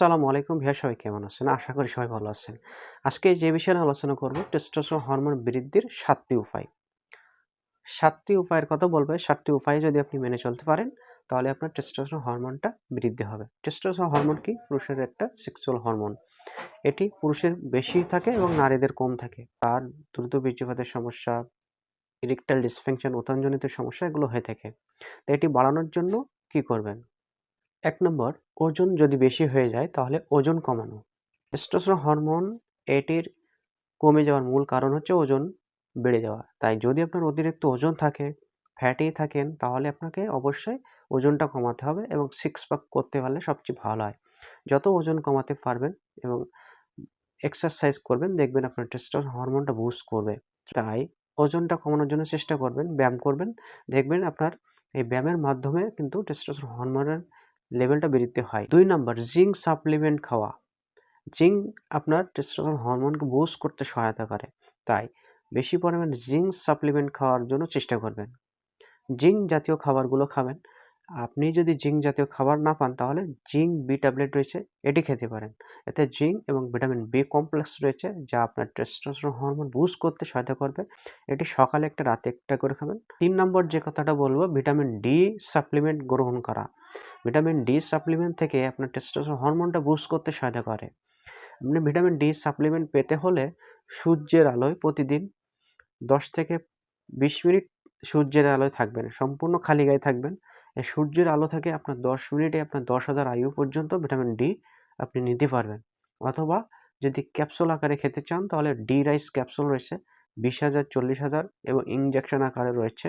আসসালামু আলাইকুম। ভাইয়া, সবাই কেমন আছেন? আশা করি সবাই ভালো আছেন। আজকে যে বিষয়ে আলোচনা করব টেস্টোস্টেরন হরমোন বৃদ্ধির সাতটি উপায়। সাতটি উপায়ের কথা বলবে। সাতটি উপায় যদি আপনি মেনে চলতে পারেন, তাহলে আপনার টেস্টোস্টেরন হরমোনটা বৃদ্ধি হবে। টেস্টোস্টেরন হরমোন কি? পুরুষের একটা সেক্সুয়াল হরমোন এটি পুরুষের বেশি থাকে এবং নারীদের কম থাকে। তার দ্রুত বীর্যপাতের সমস্যা ইরেকটাইল ডিসফাংশন উত্থানজনিত সমস্যা এগুলো হয়ে থাকে। তো এটি বাড়ানোর জন্য কি করবেন? এক নম্বর, ওজন যদি বেশি হয়ে যায় তাহলে ওজন কমানো। টেস্টোস্টেরন হরমোন এটির কমে যাওয়ার মূল কারণ হচ্ছে ওজন বেড়ে যাওয়া। তাই যদি আপনার অতিরিক্ত ওজন থাকে, ফ্যাটি থাকেন, তাহলে আপনাকে অবশ্যই ওজনটা কমাতে হবে এবং সিক্স প্যাক করতে পারলে সবচেয়ে ভালো হয়। যত ওজন কমাতে পারবেন এবং এক্সারসাইজ করবেন, দেখবেন আপনার টেস্টোস্টেরন হরমোনটা বুস্ট করবে। তাই ওজনটা কমানোর জন্য চেষ্টা করবেন, ব্যায়াম করবেন, দেখবেন আপনার এই ব্যায়ামের মাধ্যমে কিন্তু টেস্টোস্টেরন হরমোনের লেভেলটা বৃদ্ধি হয়। দুই নাম্বার, জিঙ্ক সাপ্লিমেন্ট খাওয়া। জিঙ্ক আপনার টেস্টোস্টেরন হরমোনকে বুস্ট করতে সহায়তা করে। তাই বেশি পরিমাণে জিঙ্ক সাপ্লিমেন্ট খাওয়ার জন্য চেষ্টা করবেন। জিঙ্ক জাতীয় খাবারগুলো খাবেন। আপনি যদি জিঙ্ক জাতীয় খাবার না পান, তাহলে জিঙ্ক বি ট্যাবলেট রয়েছে, এটি খেতে পারেন। এতে জিঙ্ক এবং ভিটামিন বি কমপ্লেক্স রয়েছে, যা আপনার টেস্টোস্টেরন হরমোন বুস্ট করতে সহায়তা করবে। এটি সকালে একটা, রাতে একটা করে খাবেন। তিন নম্বর যে কথাটা বলব, ভিটামিন ডি সাপ্লিমেন্ট গ্রহণ করা। ভিটামিন ডি সাপ্লিমেন্ট থেকে আপনার টেস্টোস্টেরন হরমোনটা বুস্ট করতে সহায়তা করে। আপনি ভিটামিন ডি সাপ্লিমেন্ট পেতে হলে সূর্যের আলোয় প্রতিদিন দশ থেকে বিশ মিনিট সূর্যের আলোয় থাকবেন, সম্পূর্ণ খালি গায়ে থাকবেন। এই সূর্যের আলো থেকে আপনার দশ মিনিটে আপনার দশ হাজার আয়ু পর্যন্ত ভিটামিন ডি আপনি নিতে পারবেন। অথবা যদি ক্যাপসুল আকারে খেতে চান, তাহলে ডি রাইস ক্যাপসুল রয়েছে, বিশ হাজার, চল্লিশ হাজার এবং ইঞ্জেকশন আকারে রয়েছে।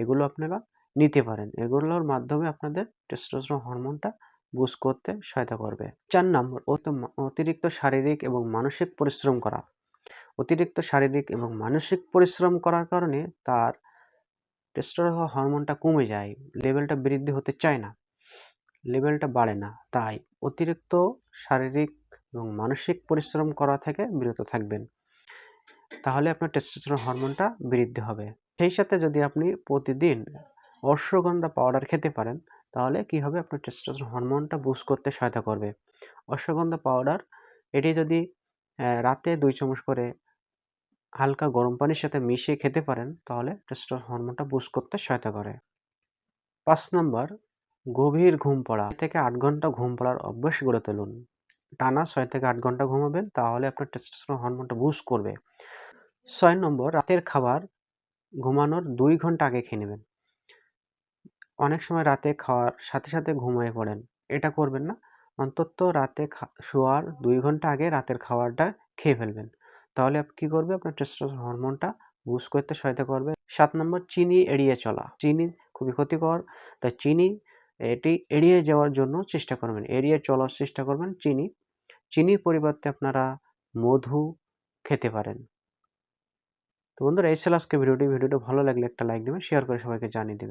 এগুলো আপনারা নিতে পারেন। এগুলোর মাধ্যমে আপনাদের টেস্টোস্টেরন হরমোনটা বুস্ট করতে সহায়তা করবে। চার নম্বর অতিরিক্ত শারীরিক এবং মানসিক পরিশ্রম করা। অতিরিক্ত শারীরিক এবং মানসিক পরিশ্রম করার কারণে তার টেস্টোস্টেরন হরমোনটা কমে যায় লেভেলটা বৃদ্ধি হতে চায় না লেভেলটা বাড়ে না। তাই অতিরিক্ত শারীরিক এবং মানসিক পরিশ্রম করা থেকে বিরত থাকবেন। তাহলে আপনার টেস্টোস্টেরন হরমোনটা বৃদ্ধি হবে। সেই সাথে যদি আপনি প্রতিদিন অশ্বগন্ধা পাউডার খেতে পারেন, তাহলে কি হবে? আপনার টেস্টোস্টেরন হরমোনটা বুস্ট করতে সহায়তা করবে। অশ্বগন্ধা পাউডার এটি যদি রাতে দুই চামচ করে হালকা গরম পানির সাথে মিশিয়ে খেতে পারেন, তাহলে টেস্টোস্টেরন হরমোনটা বুস্ট করতে সহায়তা করে। পাঁচ নম্বর, গভীর ঘুম পড়া। থেকে আট ঘণ্টা ঘুম পড়ার অভ্যাস গড়ে তুলুন। টানা ছয় থেকে আট ঘণ্টা ঘুমাবেন, তাহলে আপনার টেস্টোস্টেরন হরমোনটা বুস্ট করবে। ছয় নম্বর, রাতের খাবার ঘুমানোর দুই ঘণ্টা আগে খেয়ে নেবেন। অনেক সময় রাতে খাওয়ার সাথে সাথে ঘুমিয়ে পড়েন। এটা করবেন না। অন্তত রাতে শোয়ার দুই ঘণ্টা আগে রাতের খাবারটা খেয়ে ফেলবেন। তাহলে কী করবে? আপনার টেস্টোস্টেরন হরমোনটা বুস্ট করতে সহায়তা করবে। সাত নম্বর, চিনি এড়িয়ে চলা। চিনি খুবই ক্ষতিকর। তাই চিনি এটি এড়িয়ে যাওয়ার জন্য চেষ্টা করবেন। এড়িয়ে চলার চেষ্টা করবেন চিনি। চিনির পরিবর্তে আপনারা মধু খেতে পারেন। তো বন্ধুরা, এই আজকে ভিডিওটি। ভিডিওটা ভালো লাগলে একটা লাইক দেবেন শেয়ার করে সবাইকে জানিয়ে দেবেন।